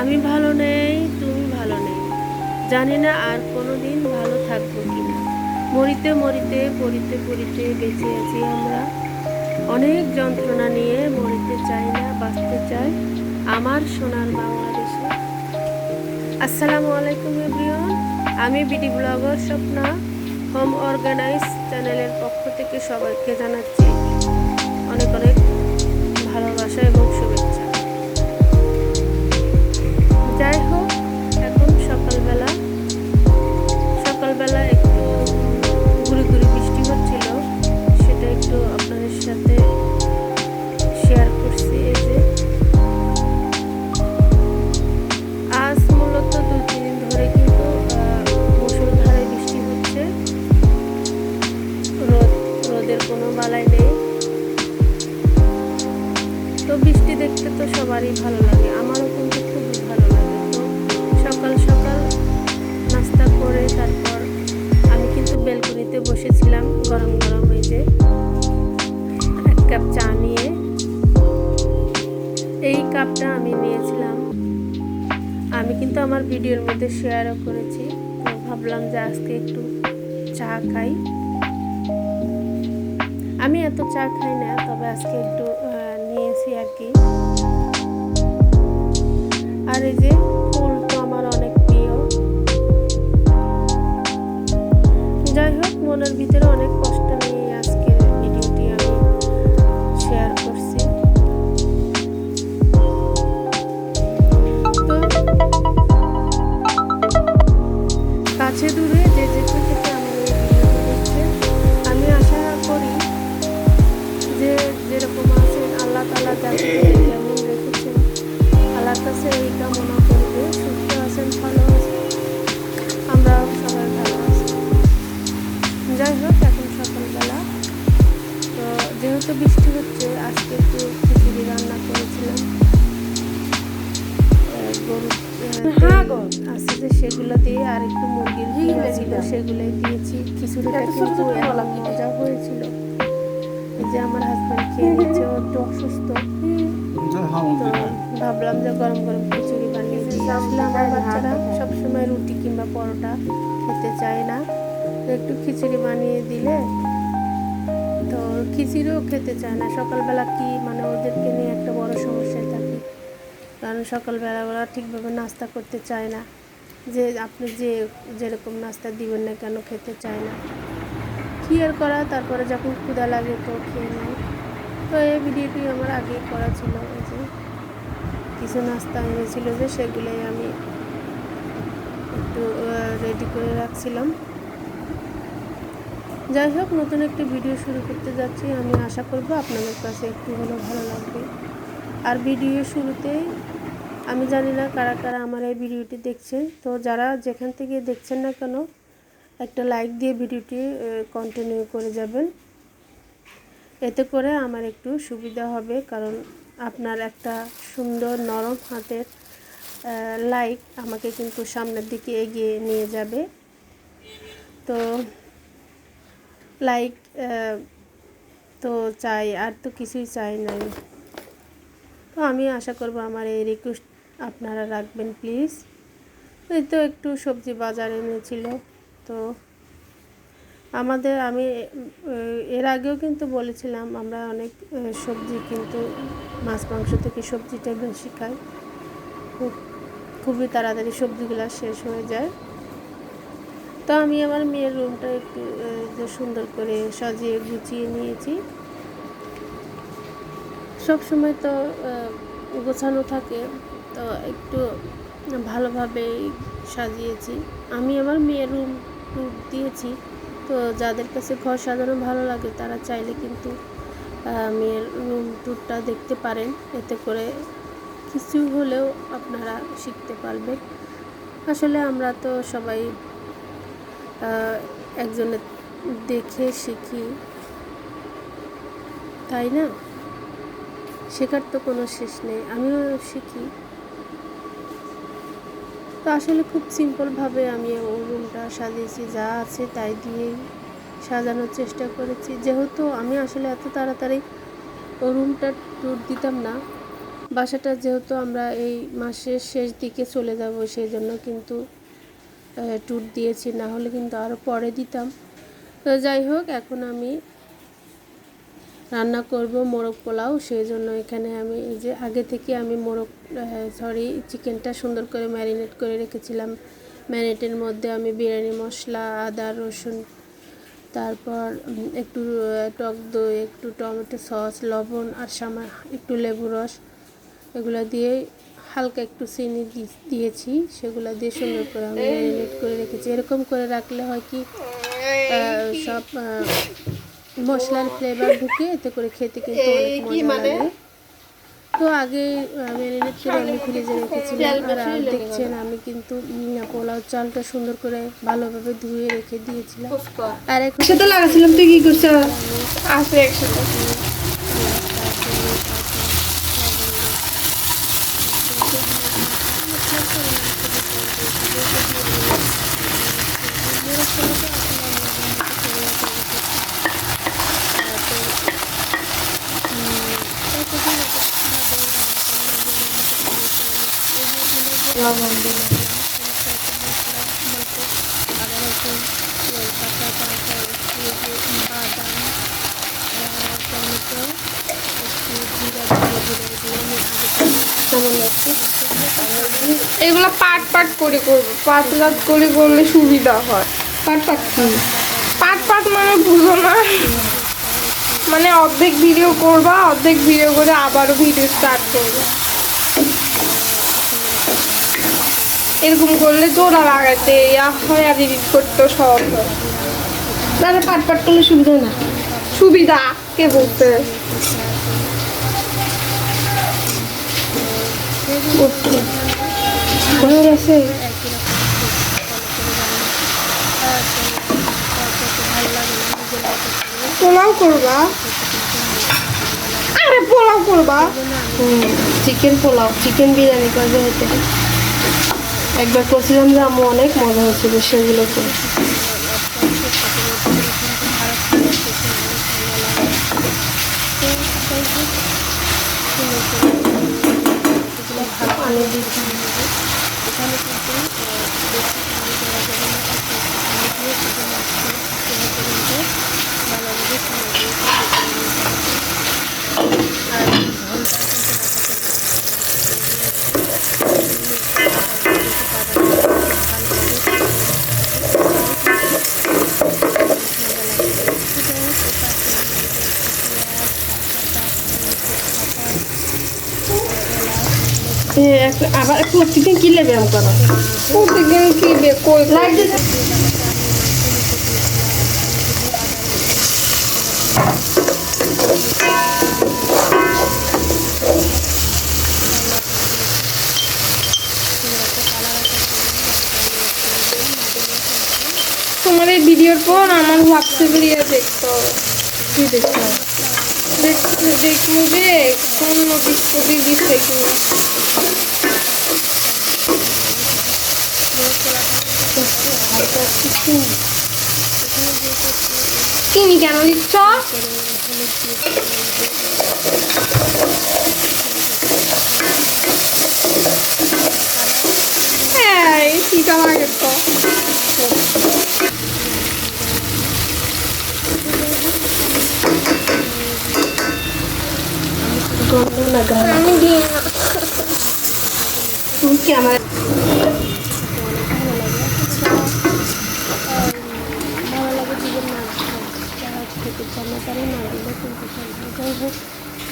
আমি ভালো নেই, তুমি ভালো নেই। জানি না আর কোনো দিন ভালো থাকব কি না মরিতে মরিতে পড়িতে পড়িতে বেঁচে আছি আমরা। অনেক যন্ত্রণা নিয়ে মরিতে চাই না, বাঁচতে চাই আমার সোনার বাংলাদেশে। আসসালামু আলাইকুম এভরিওয়ান, আমি BD blogger Swapna, home organize চ্যানেলের পক্ষ থেকে সবাইকে জানাচ্ছি এই আমি নিয়েছিলাম। আমি কিন্তু আমার ভিডিওর মধ্যে শেয়ারও করেছি। তো ভাবলাম যে আজকে একটু চা খাই। আমি এত চা খাই না, তবে আজকে একটু নিয়েছি আর কি। আর এই যে ফুল তো আমার অনেক প্রিয়। যাই হোক, মনের ভিতরে অনেক আছে সেগুলো দিয়ে আর একটু মুরগির হি ছিল। সেগুলোই দিয়েছি। খিচুড়িটা কিন্তু? মজা হয়েছিল। এই যে আমার হাজব্যান্ড খেয়ে নিচ্ছে ও একটু অসুস্থ। ভাবলাম যে গরম গরম খিচুড়ি বানিয়ে দিই। আসলে আমার বাচ্চারা সবসময় রুটি কিংবা পরোটা খেতে চায় না। একটু খিচুড়ি বানিয়ে দিলে তো খিচুড়িও খেতে চায় না। সকালবেলা কি মানে ওদেরকে নিয়ে একটা বড় সমস্যায় থাকি। কারণ সকালবেলা ওরা ঠিকভাবে নাস্তা করতে চায় না। যে আপনি যে যেরকম নাস্তা দিবেন না কেন খেতে চায় না। কি আর করা? তারপরে যখন ক্ষুদা লাগে তো খেয়ে নেয়। তো এই ভিডিওটি আমার আগেই করা ছিল যে কিছু নাস্তা এনেছিল যে সেগুলোই আমি একটু রেডি করে রাখছিলাম। যাই হোক, নতুন একটি ভিডিও শুরু করতে যাচ্ছি। আমি আশা করব আপনাদের কাছে একটু হলেও ভালো লাগবে। আর ভিডিও শুরুতেই আমি জানি না কারা কারা আমার এই ভিডিওটি দেখছেন। তো যারা যেখান থেকে দেখছেন না কেন, একটা লাইক দিয়ে ভিডিওটি কন্টিনিউ করে যাবেন। এতে করে আমার একটু সুবিধা হবে, কারণ আপনার একটা সুন্দর নরম হাতের লাইক আমাকে কিন্তু সামনের দিকে এগিয়ে নিয়ে যাবে। তো লাইক তো চাই, আর তো কিছুই চাই নাই। তো আমি আশা করব আমার এই রিকোয়েস্ট আপনারা রাখবেন প্লিজ এই তো একটু সবজি বাজার এনেছিল, তো আমাদের, আমি, এর আগেও কিন্তু বলেছিলাম, আমরা অনেক সবজি কিন্তু, মাছ, মাংস থেকে সবজিটা বেশি খাই। খুব, খুবই তাড়াতাড়ি সবজিগুলো শেষ হয়ে যায়। তো আমি আমার মেয়ের রুমটা একটু সুন্দর করে সাজিয়ে গুছিয়ে নিয়েছি। সব সময় তো গোছানো থাকে তো একটু ভালোভাবে সাজিয়েছি। আমি আমার মেয়ের রুম ট্যুর দিয়েছি। তো যাদের কাছে ঘর সাজানো ভালো লাগে, তারা চাইলে কিন্তু মেয়ের রুম টুরটা দেখতে পারেন। এতে করে কিছু হলেও আপনারা শিখতে পারবেন। আসলে আমরা তো সবাই একজনের দেখে শিখি। তাই না? শেখার তো কোনো শেষ নেই। আমিও শিখি। তো আসলে খুব সিম্পলভাবে আমি ওর রুমটা সাজিয়েছি, যা আছে তাই দিয়েই সাজানোর চেষ্টা করেছি। যেহেতু আমি আসলে এত তাড়াতাড়ি ও রুমটা ট্যুর দিতাম না, বাসাটা যেহেতু আমরা এই মাসের শেষ দিকে চলে যাব সেই জন্য কিন্তু ট্যুর দিয়েছি, না হলে কিন্তু আরও পরে দিতাম। তো যাই হোক, এখন আমি রান্না করব মোরগ পোলাও সেই জন্য এখানে আমি এই যে আগে থেকে আমি মোরগ সরি চিকেনটা সুন্দর করে ম্যারিনেট করে রেখেছিলাম। ম্যারিনেটের মধ্যে আমি বিরিয়ানি মশলা, আদা, রসুন, তারপর একটু টক দই, একটু টমেটো সস, লবণ আর সামা একটু লেবু রস, এগুলো দিয়ে হালকা একটু চিনি দিয়েছি, সেগুলো দিয়ে সুন্দর করে আমি ম্যারিনেট করে রেখেছি। এরকম করে রাখলে হয় কি সব মশলার ফ্লেভার ঢুকে এতে করে খেতে কিন্তু অনেক মজা লাগে। তো আগে ম্যারিনেট করে আমি ফ্রিজে রেখেছিলাম। আর দেখছেন আমি কিন্তু পোলাও চালটা সুন্দর করে ভালোভাবে ধুয়ে রেখে দিয়েছিলাম। আর এখন একসাথে লাগাছিলাম তুই কি করছিস? আসবে একসাথে। এগুলো পাট পাট করে করব। পাতলা করে করলে সুবিধা হয়। পাট পাট পাট পাট মানে বুঝো না। মানে অর্ধেক ভিডিও করবা, অর্ধেক ভিডিও করে আবারও ভিডিও স্টার্ট করবে। এরকম করলে জোড়া লাগাতে ইয়া হয় আর তাহলে পাট পাট করলে সুবিধা না। সুবিধা, কে বলতে পোলাও করবা? আরে, পোলাও করবা? চিকেন পোলাও, চিকেন বিরিয়ানি করবে হতে একবার করছিলাম যে আমার অনেক মজা হচ্ছিল সেগুলো করে পানি দিচ্ছি এখানে কিন্তু বেশি পানি দেওয়া যাবে না অল্প একটু পানি দিয়ে শুধু মাছটা ভালোভাবে সময় আর ঝোলটা কিন্তু আবার প্রতিদিন কিনলে ব্যায়াম করো। প্রতিদিন কি বে- কই লাইট তোমার এই ভিডিওর পর আমার হোয়াটসঅ্যাপে দিয়ে দেখতে কি দেখছ দেখতে দেখব যে কোন টোটিস দিচ্ছে কিনা চিনি কেন দিচ্ছ? শীত লাগে তো আমি দিই না আমার ভালো লাগে জীবন না যারা খেতে চান না দিলে কিন্তু যাই হোক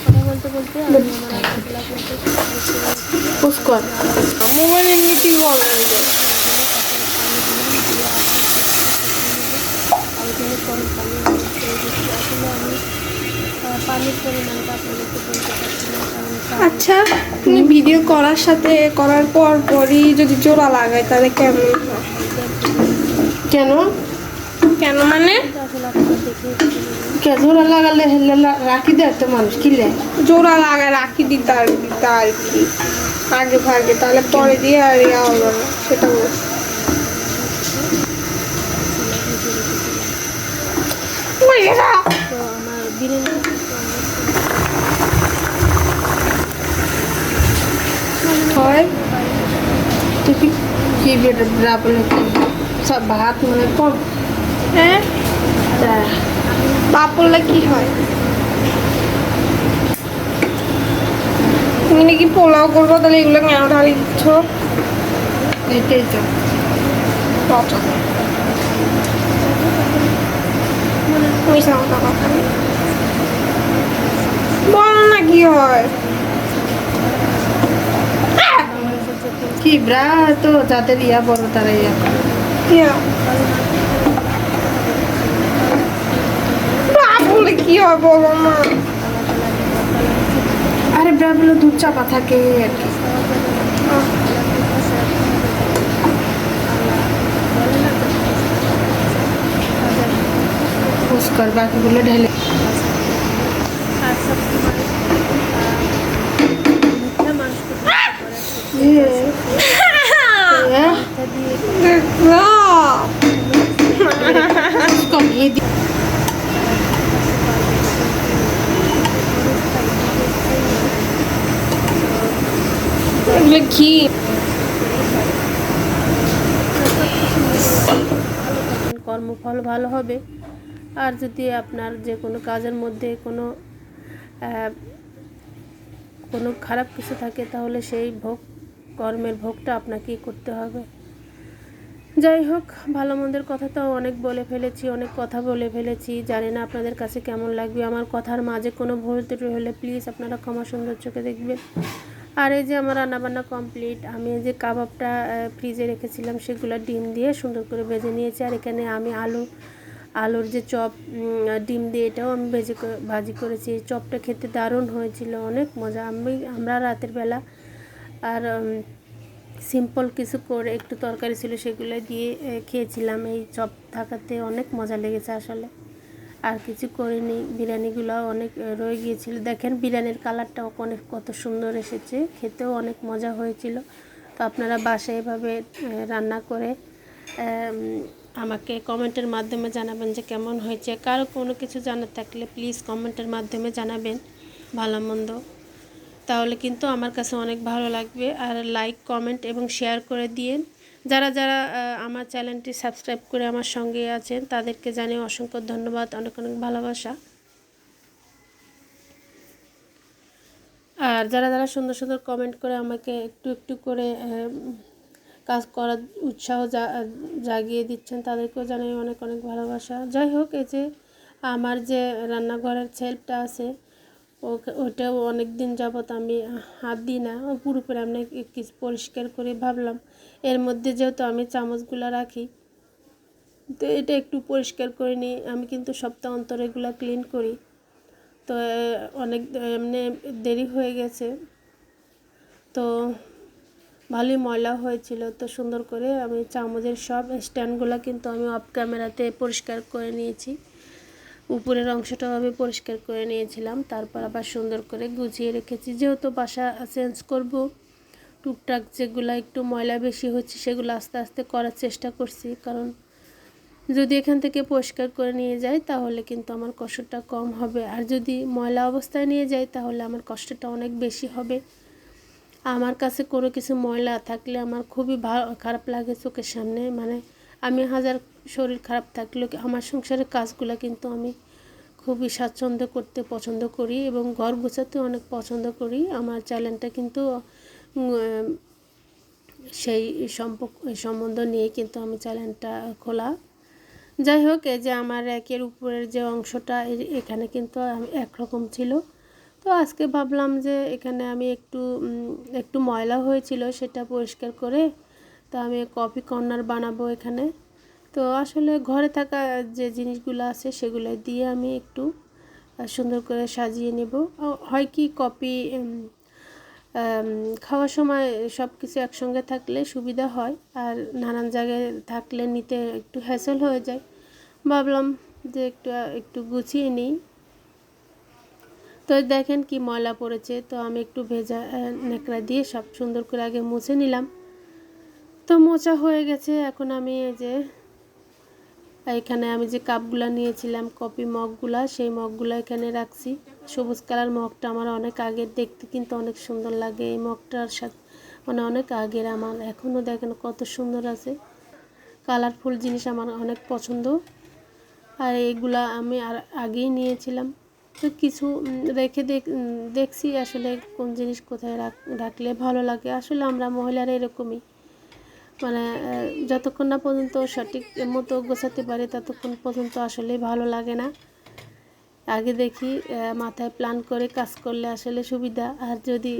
কথা বলতে বলতে আমি আমার আর্টগুলো করতে মোবাইল এমনিতেই বল হয়ে যায় গরম পানি আমি করে দিচ্ছি আসলে আমি পানির পরিমাণটা আপনাদেরকে বলতে পারছি না কারণ আচ্ছা তুমি ভিডিও করার সাথে করার পর পরই যদি জোড়া লাগায় তাহলে কেমন? কেন? কেন মানে? আসলে আপনারা দেখে কেজোরা লাগালে হেলে রাখি দেয় তো মানুষ কিলে জোড়া লাগায় রাখি দিতে আর দিতে আর কি। আগে ভাগে তাহলে পরে দিয়ে আর ইয়া হলো না সেটা বলছি হয়? তুই কি কি বেটা কি ভাত মানে কম? হ্যাঁ। তা পা পড়লে কি হয়? তুমি নাকি পোলাও করব তাহলে এগুলো কেন ঢালি দিচ্ছ? এটাই তো। বল না কি হয়। কি ব্রা তো যাদের ইয়া বড় তারা ইয়া করে। কি বলো না আরে ব্রা দুধ চাপা থাকে আর কি পুষ্কর বাকিগুলো ঢেলে। আর ভালো হবে। আর যদি আপনার যে কোনো কাজের মধ্যে কোনো কোনো খারাপ কিছু থাকে, তাহলে সেই ভোগ, কর্মের ভোগটা আপনাকেই করতে হবে। যাই হোক, ভালো মন্দের কথা তো অনেক বলে ফেলেছি, অনেক কথা বলে ফেলেছি। জানি না আপনাদের কাছে কেমন লাগবে। আমার কথার মাঝে কোনো ভুল ত্রুটি হলে প্লিজ আপনারা ক্ষমা সুন্দর চোখে দেখবেন। আর এই যে আমার রান্নাবান্না কমপ্লিট আমি যে কাবাবটা ফ্রিজে রেখেছিলাম, সেগুলো ডিম দিয়ে সুন্দর করে ভেজে নিয়েছি। আর এখানে আমি আলু, আলুর যে চপ ডিম দিয়ে এটাও আমি ভেজে ভাজি করেছি। চপটা খেতে দারুণ হয়েছিল, অনেক মজা। আমি, আমরা রাতের বেলা, আর সিম্পল কিছু করে, একটু তরকারি ছিল, সেগুলো দিয়ে খেয়েছিলাম। এই চপ থাকাতে অনেক মজা লেগেছে আসলে। আর কিছু করিনি। বিরিয়ানিগুলো অনেক রয়ে গিয়েছিল। দেখেন, বিরিয়ানির কালারটাও অনেক, কত সুন্দর এসেছে। খেতেও অনেক মজা হয়েছিল। তো আপনারা বাসায় এভাবে রান্না করে আমাকে কমেন্টের মাধ্যমে জানাবেন যে কেমন হয়েছে। কারও কোনো কিছু জানার থাকলে প্লিজ কমেন্টের মাধ্যমে জানাবেন ভালো মন্দ। তাহলে কিন্তু আমার কাছে অনেক ভালো লাগবে। আর লাইক, কমেন্ট এবং শেয়ার করে দিয়েন। যারা যারা আমার চ্যানেলটি সাবস্ক্রাইব করে আমার সঙ্গে আছেন, তাদেরকে জানিয়ে অসংখ্য ধন্যবাদ, অনেক অনেক ভালোবাসা। আর যারা যারা সুন্দর সুন্দর কমেন্ট করে আমাকে একটু একটু করে কাজ করার উৎসাহ জাগিয়ে দিচ্ছেন, তাদেরকেও জানাই অনেক অনেক ভালোবাসা। যাই হোক, এই যে আমার যে রান্নাঘরের সেলফটা আছে ওটাও অনেক দিন যাবত আমি হাত দিই না পুরোপুরি আমি কিছু পরিষ্কার করে ভাবলাম। এর মধ্যে যেহেতু আমি চামচগুলো রাখি, তো এটা একটু পরিষ্কার করে নিই। আমি কিন্তু সপ্তাহ অন্তর এগুলো ক্লিন করি। তো অনেক এমনি দেরি হয়ে গেছে। তো ভালোই ময়লা হয়েছিল, তো সুন্দর করে আমি চামচের সব স্ট্যান্ডগুলো কিন্তু আমি অফ ক্যামেরাতে পরিষ্কার করে নিয়েছি। উপরের অংশটাও আমি পরিষ্কার করে নিয়েছিলাম, তারপর আবার সুন্দর করে গুছিয়ে রেখেছি। যেহেতু বাসা চেঞ্জ করব, টুকটাক যেগুলো একটু ময়লা বেশি হচ্ছে সেগুলো আস্তে আস্তে করার চেষ্টা করছি, কারণ যদি এখান থেকে পরিষ্কার করে নিয়ে যাই তাহলে কিন্তু আমার কষ্টটা কম হবে। আর যদি ময়লা অবস্থায় নিয়ে যাই তাহলে আমার কষ্টটা অনেক বেশি হবে। আমার কাছে কোনো কিছু ময়লা থাকলে আমার খুবই ভালো খারাপ লাগে চোখের সামনে মানে আমি হাজার শরীর খারাপ থাকলেও আমার সংসারের কাজগুলো কিন্তু আমি খুবই স্বাচ্ছন্দ্য করতে পছন্দ করি এবং ঘর গোছাতে অনেক পছন্দ করি। আমার চ্যানেলটা কিন্তু সেই সম্পর্ক সম্বন্ধ নিয়ে কিন্তু আমি চ্যানেলটা খোলা। যাই হোক, এই যে আমার একের উপরের যে অংশটা এখানে কিন্তু একরকম ছিল। তো আজকে ভাবলাম যে এখানে আমি একটু একটু ময়লা হয়েছিল, সেটা পরিষ্কার করে তো আমি কফি কর্নার বানাবো এখানে। তো আসলে ঘরে থাকা যে জিনিসগুলো আছে সেগুলো দিয়ে আমি একটু সুন্দর করে সাজিয়ে নেব। হয় কি কপি খাওয়ার সময় সব কিছু একসঙ্গে থাকলে সুবিধা হয়। আর নানান জায়গায় থাকলে নিতে একটু হ্যাসেল হয়ে যায়। ভাবলাম যে একটু একটু গুছিয়ে নিই। তো দেখেন কি ময়লা পড়েছে। তো আমি একটু ভেজা নেকড়া দিয়ে সব সুন্দর করে আগে মুছে নিলাম। তো মোচা হয়ে গেছে। এখন আমি এই যে, এখানে আমি যে কাপগুলা নিয়েছিলাম, কপি মগগুলা, সেই মগগুলা এখানে রাখছি। সবুজ কালার মগটা আমার অনেক আগের দেখতে কিন্তু অনেক সুন্দর লাগে। এই মগটার সাথে মানে অনেক আগের আমার। এখনও দেখেন কত সুন্দর আছে। কালারফুল জিনিস আমার অনেক পছন্দ। আর এইগুলা আমি আর আগেই নিয়েছিলাম। তো কিছু রেখে দেখ দেখছি আসলে কোন জিনিস কোথায় রাখ, রাখলে ভালো লাগে। আসলে আমরা মহিলারা এরকমই। মানে যতক্ষণ না পর্যন্ত সঠিক মতো গোছাতে পারি, ততক্ষণ পর্যন্ত আসলে ভালো লাগে না। আগে দেখি মাথায় প্ল্যান করে কাজ করলে আসলে সুবিধা। আর যদি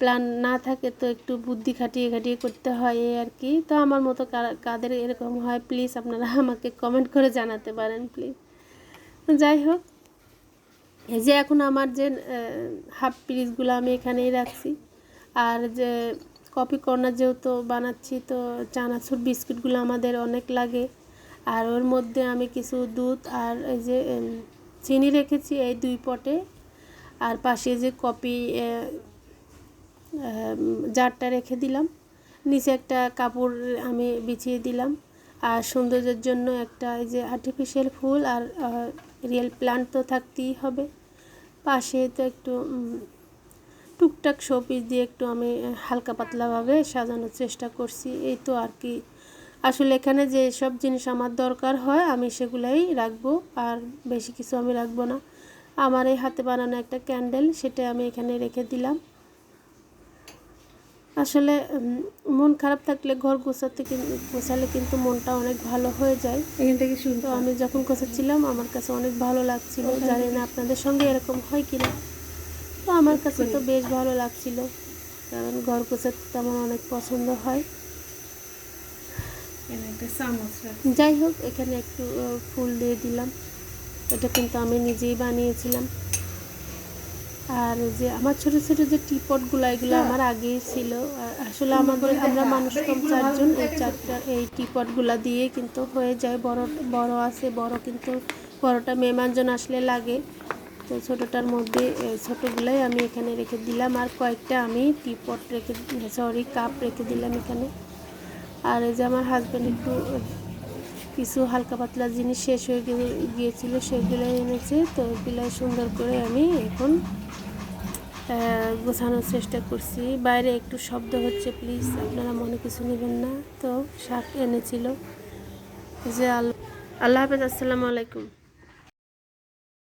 প্ল্যান না থাকে, তো একটু বুদ্ধি খাটিয়ে খাটিয়ে করতে হয় এই আর কি। তো আমার মতো কাদের এরকম হয় প্লিজ আপনারা আমাকে কমেন্ট করে জানাতে পারেন প্লিজ যাই হোক, এই যে এখন আমার যে হাফ পিরিজগুলো আমি এখানেই রাখছি। আর যে কফি কর্নার যেহেতু বানাচ্ছি, তো চানাচুর বিস্কুটগুলো আমাদের অনেক লাগে। আর ওর মধ্যে আমি কিছু দুধ আর এই যে চিনি রেখেছি এই দুই পটে। আর পাশে যে কপি জারটা রেখে দিলাম। নিচে একটা কাপড় আমি বিছিয়ে দিলাম। আর সৌন্দর্যের জন্য একটা এই যে আর্টিফিশিয়াল ফুল আর রিয়েল প্লান্ট তো থাকতেই হবে। পাশে তো একটু টুকটাক শোপিস দিয়ে একটু আমি হালকা পাতলাভাবে সাজানোর চেষ্টা করছি। এই তো আর কি। আসলে এখানে যে সব জিনিস আমার দরকার হয় আমি সেগুলাই রাখব আর বেশি কিছু আমি রাখব না। আমার এই হাতে বানানো একটা ক্যান্ডেল সেটা আমি এখানে রেখে দিলাম। আসলে মন খারাপ থাকলে ঘর গোছাতে কিন- গোছালে কিন্তু মনটা অনেক ভালো হয়ে যায়। এখান থেকে শুরু তো আমি যখন গোছাচ্ছিলাম আমার কাছে অনেক ভালো লাগছিল। জানি না আপনাদের সঙ্গে এরকম হয় কি না তো আমার কাছে তো বেশ ভালো লাগছিল। কারণ ঘর গোছাতে তো আমার অনেক পছন্দ হয়। যাই হোক এখানে একটু ফুল দিয়ে দিলাম। এটা কিন্তু আমি নিজেই বানিয়েছিলাম। আর যে আমার ছোট ছোট যে টিপটগুলো এগুলো আমার আগেই ছিল। আর আসলে আমাদের আমরা মানুষ কম চারজন এই চারটা এই টিপটগুলো দিয়ে কিন্তু হয়ে যায়। বড় বড় আছে বড় কিন্তু বড়টা মেহমানজন আসলে লাগে। তো ছোটোটার মধ্যে ছোটোগুলাই আমি এখানে রেখে দিলাম। আর কয়েকটা আমি টিপট রেখে সরি কাপ রেখে দিলাম এখানে। আর এই যে আমার হাজব্যান্ড একটু কিছু হালকা পাতলা জিনিস শেষ হয়ে গিয়ে- গিয়েছিল, সেগুলো এনেছে। তো ওগুলো সুন্দর করে আমি এখন গোছানোর চেষ্টা করছি। বাইরে একটু শব্দ হচ্ছে প্লিজ আপনারা মনে কিছু নেবেন না। তো শাক এনেছিল। যে আল- আল্লাহ হাফেজ, আসসালামু আলাইকুম।